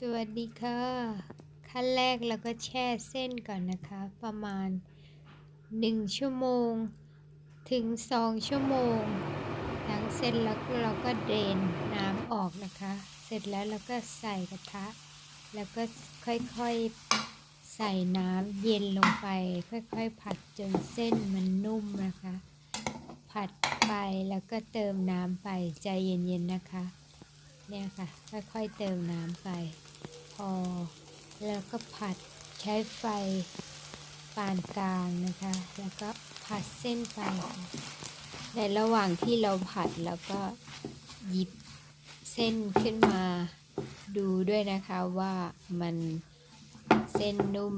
สวัสดีค่ะ ขั้นแรกเราก็แช่เส้นก่อนนะคะ ประมาณ 1 ชั่วโมง ถึง 2 ชั่วโมงหลังเสร็จแล้วเราก็เดนน้ำออกนะคะ เสร็จแล้วเราก็ใส่กระทะ แล้วก็ค่อยๆใส่น้ำเย็นลงไป ค่อยๆ ผัดจนเส้นมันนุ่มนะคะ ผัดไปแล้วก็เติมน้ำไปใจเย็นๆนะคะ เนี่ยค่ะ ค่อยๆเติมน้ำไป พอ แล้วก็ผัดใช้ไฟปานกลางนะคะ แล้วก็ผัดเส้นไป ในระหว่างที่เราผัดแล้วก็หยิบเส้นขึ้นมาดูด้วยนะคะว่ามันเส้นนุ่ม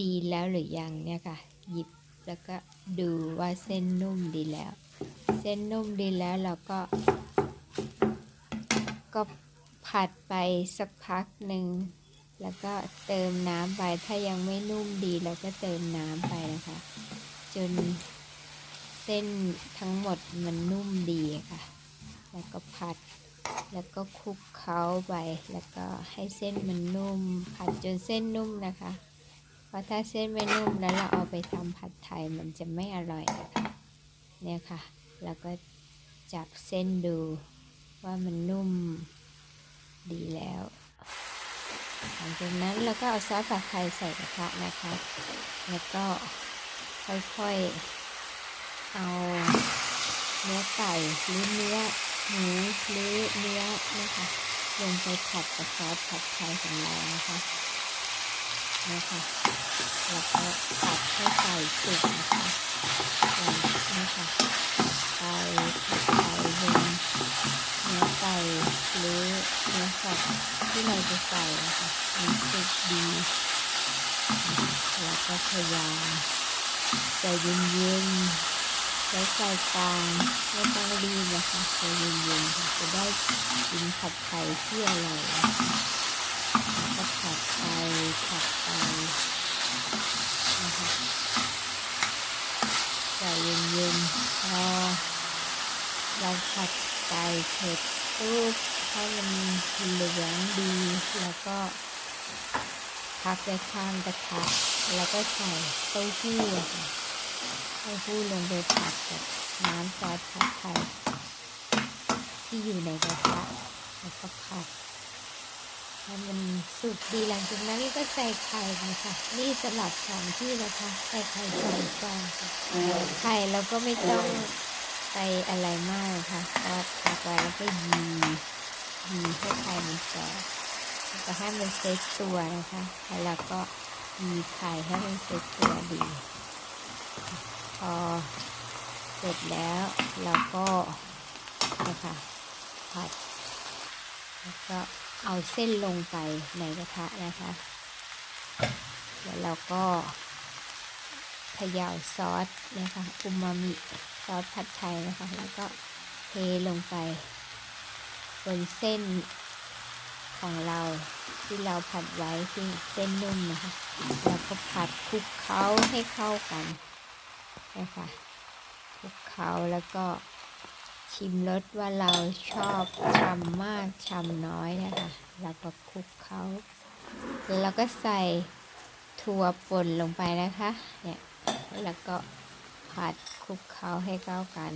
ดีแล้วหรือยังเนี่ยค่ะ หยิบแล้วก็ดูว่าเส้นนุ่มดีแล้ว เส้นนุ่มดีแล้วเราก็ ก็ผัดไปสักพักหนึ่ง แล้วก็เติมน้ำไป ถ้ายังไม่นุ่มดีเราก็เติมน้ำไปนะคะ จนเส้นทั้งหมดมันนุ่มดีค่ะ แล้วก็ผัด แล้วก็คลุกเคล้าไป แล้วก็ให้เส้นมันนุ่ม ผัดจนเส้นนุ่มนะคะ เพราะถ้าเส้นไม่นุ่มแล้วเราเอาไปทำผัดไทยมันจะไม่อร่อยนะคะ เนี่ยค่ะ แล้วก็จับเส้นดู ว่ามันนุ่มดีแล้ว หลังจากนั้นเราก็เอาซอสผัดไทยใส่กระทะนะคะ แล้วก็ค่อยๆ เอาเนื้อไก่หรือเนื้อหมูหรือเนื้อนะคะลงไปผัดกับซอสผัดไทยของเรานะคะนะคะแล้วก็ผัดให้ไก่สุกนะคะอางนี้ค่ะไก่ผัดไทยบน เนื้อไก่หรือเนื้อสัตว์ที่เราจะใส่นะคะมันสุกดีแล้วก็พยายามใจเย็นๆแล้วใจกลางไม่ต้องรีบนะคะใจเย็นๆค่ะจะได้กินผัดไทยที่อร่อยนะคะแล้วก็ผัดไปผัดไปนะคะใจเย็นๆพอเราผัดไก่เผ็ดปุ๊บ ให้มันเหลืองดีแล้วก็พักไว้ข้างกระทะแล้วก็ใส่เต้าหู้ค่ะเต้าหู้ลงไปผัดกับน้ำซอสผัดไทยที่อยู่ในกระทะแล้วก็ผัดให้มันสุกดีหลังจากนั้นก็ใส่ไข่นะคะนี่สลับสองที่นะคะใส่ไข่สองฟองค่ะไข่เราก็ไม่ต้องไปอะไรมากนะคะก็ตักไว้แล้วก็ยี ยีให้ไข่มันแตกแล้วก็ให้มันเซ็ตตัวนะคะ แล้วก็ยีไข่ให้มันเซ็ตตัวดี พอเสร็จแล้วเราก็นะคะผัด แล้วก็เอาเส้นลงไปในกระทะนะคะ แล้วเราก็เขย่าซอสนะคะอูมามิซอสผัดไทยนะคะ แล้วก็เทลงไป บนเส้นของเราที่เราผัดไว้ที่เส้นนุ่มนะคะแล้วก็ผัดคลุกเคล้าให้เข้ากันนะคะคลุกเคล้าแล้วก็ชิมรสว่าเราชอบชำมากชำน้อยนะคะแล้วก็คลุกเคล้าแล้วก็ใส่ถั่วป่นลงไปนะคะเนี่ยแล้วก็ผัดคลุกเคล้าให้เข้ากัน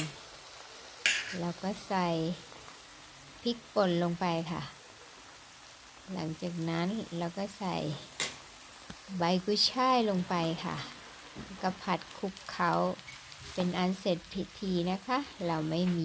แล้วก็ใส่ พริกป่นลงไปค่ะ หลังจากนั้นเราก็ใส่ใบกุยช่ายลงไปค่ะก็ผัดคลุกเขาเป็นอันเสร็จพิธีนะคะ เราไม่มี